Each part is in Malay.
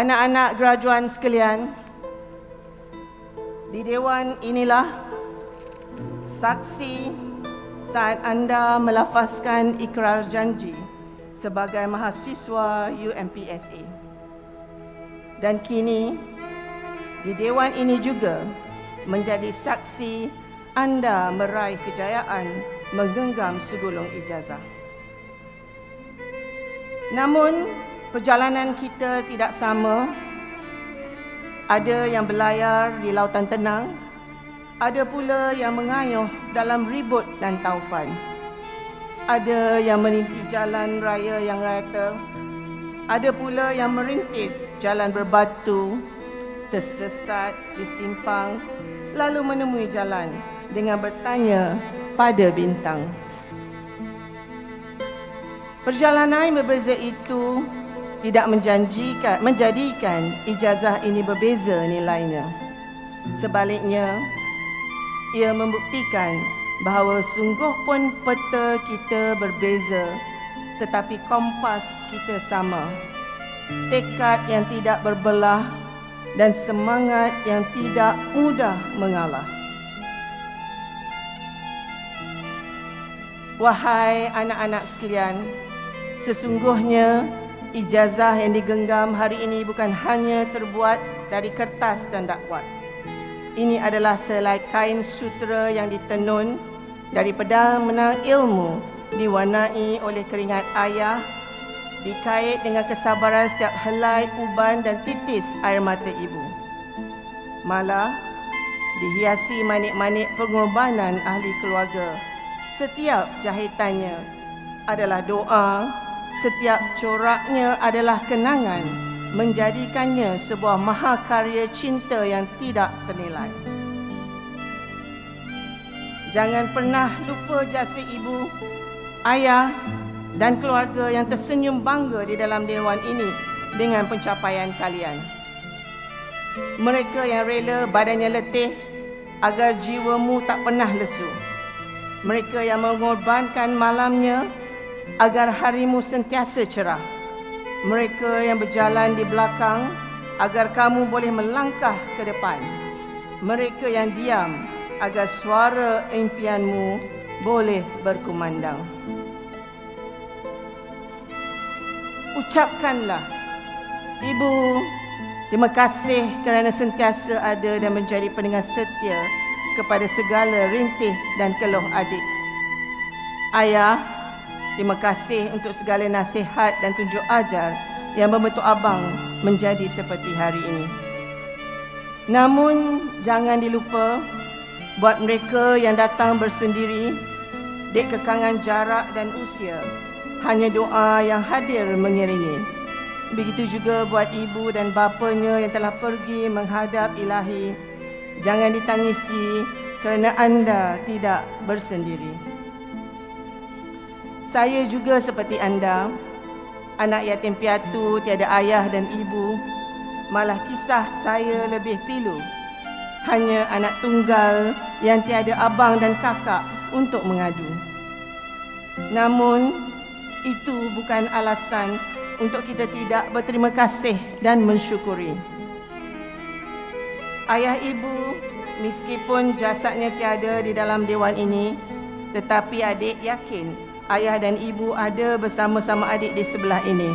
Anak-anak graduan sekalian, di dewan inilah saksi saat anda melafazkan ikrar janji sebagai mahasiswa UMPSA. Dan kini di dewan ini juga menjadi saksi anda meraih kejayaan menggenggam segulung ijazah. Namun, perjalanan kita tidak sama. Ada yang berlayar di lautan tenang, ada pula yang mengayuh dalam ribut dan taufan. Ada yang meniti jalan raya yang rata, ada pula yang merintis jalan berbatu, tersesat di simpang, lalu menemui jalan dengan bertanya pada bintang. Perjalanan yang berbeza itu tidak menjanjikan menjadikan ijazah ini berbeza nilainya. Sebaliknya, ia membuktikan bahawa sungguh pun peta kita berbeza tetapi kompas kita sama. Tekad yang tidak berbelah dan semangat yang tidak mudah mengalah. Wahai anak-anak sekalian, Sesungguhnya ijazah yang digenggam hari ini bukan hanya terbuat dari kertas dan dakwat. Ini adalah selai kain sutra yang ditenun dari pedang menang ilmu diwarnai oleh keringat ayah dikait dengan kesabaran setiap helai uban dan titis air mata ibu. Malah dihiasi manik-manik pengorbanan ahli keluarga. Setiap jahitannya adalah doa setiap coraknya adalah kenangan menjadikannya sebuah mahakarya cinta yang tidak ternilai. Jangan pernah lupa jasa ibu, ayah dan keluarga yang tersenyum bangga di dalam dewan ini dengan pencapaian kalian. Mereka yang rela badannya letih agar jiwamu tak pernah lesu. Mereka yang mengorbankan malamnya agar harimu sentiasa cerah. Mereka yang berjalan di belakang agar kamu boleh melangkah ke depan. Mereka yang diam agar suara impianmu boleh berkumandang. Ucapkanlah, Ibu, terima kasih kerana sentiasa ada dan menjadi pendengar setia kepada segala rintih dan keluh adik. Ayah, Terima kasih untuk segala nasihat dan tunjuk ajar yang membentuk abang menjadi seperti hari ini. Namun jangan dilupa buat mereka yang datang bersendiri dek kekangan jarak dan usia hanya doa yang hadir mengiringi. Begitu juga buat ibu dan bapanya yang telah pergi menghadap ilahi. Jangan ditangisi kerana anda tidak bersendiri. Saya juga seperti anda, anak yatim piatu tiada ayah dan ibu. Malah kisah saya lebih pilu. Hanya anak tunggal yang tiada abang dan kakak untuk mengadu. Namun, itu bukan alasan untuk kita tidak berterima kasih dan mensyukuri. Ayah ibu, meskipun jasadnya tiada di dalam dewan ini, tetapi adik yakin ayah dan ibu ada bersama-sama adik di sebelah ini.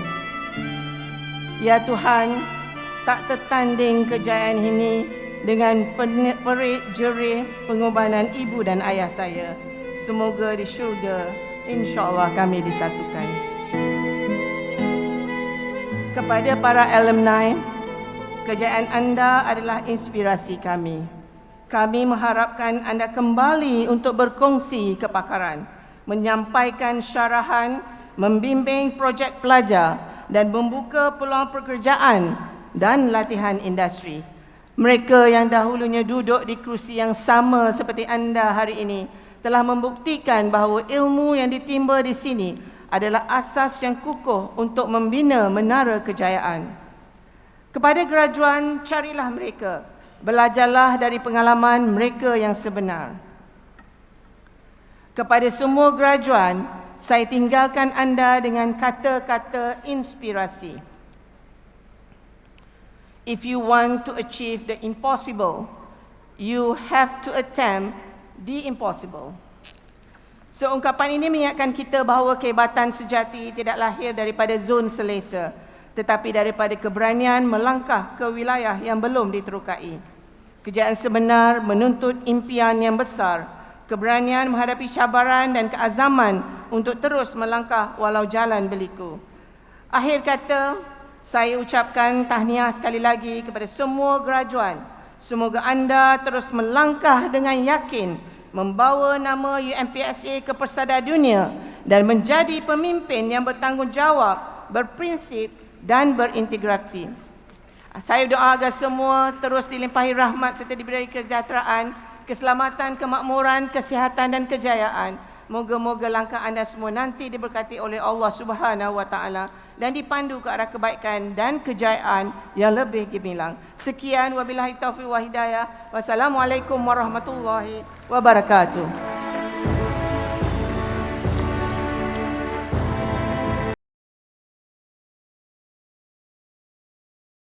Ya Tuhan, tak tertanding kejayaan ini dengan perit jerih pengorbanan ibu dan ayah saya. Semoga di syurga insya-Allah kami disatukan. Kepada para alumni, kejayaan anda adalah inspirasi kami. Kami mengharapkan anda kembali untuk berkongsi kepakaran menyampaikan syarahan, membimbing projek pelajar dan membuka peluang pekerjaan dan latihan industri. Mereka yang dahulunya duduk di kerusi yang sama seperti anda hari ini telah membuktikan bahawa ilmu yang ditimba di sini adalah asas yang kukuh untuk membina menara kejayaan. Kepada graduan, carilah mereka. Belajarlah dari pengalaman mereka yang sebenar. Kepada semua graduan, saya tinggalkan anda dengan kata-kata inspirasi. If you want to achieve the impossible, you have to attempt the impossible. So ungkapan ini mengingatkan kita bahawa kehebatan sejati tidak lahir daripada zon selesa tetapi daripada keberanian melangkah ke wilayah yang belum diterukai. Kejayaan sebenar menuntut impian yang besar, keberanian menghadapi cabaran dan keazaman untuk terus melangkah walau jalan berliku. Akhir kata, saya ucapkan tahniah sekali lagi kepada semua graduan. Semoga anda terus melangkah dengan yakin membawa nama UMPSA ke persada dunia dan menjadi pemimpin yang bertanggungjawab, berprinsip dan berintegriti. Saya doa agar semua terus dilimpahi rahmat serta diberi kesejahteraan, keselamatan, kemakmuran, kesihatan dan kejayaan. Moga-moga langkah anda semua nanti diberkati oleh Allah Subhanahu wa taala dan dipandu ke arah kebaikan dan kejayaan yang lebih gemilang. Sekian wabillahi taufiq wa hidayah. Wassalamualaikum warahmatullahi wabarakatuh.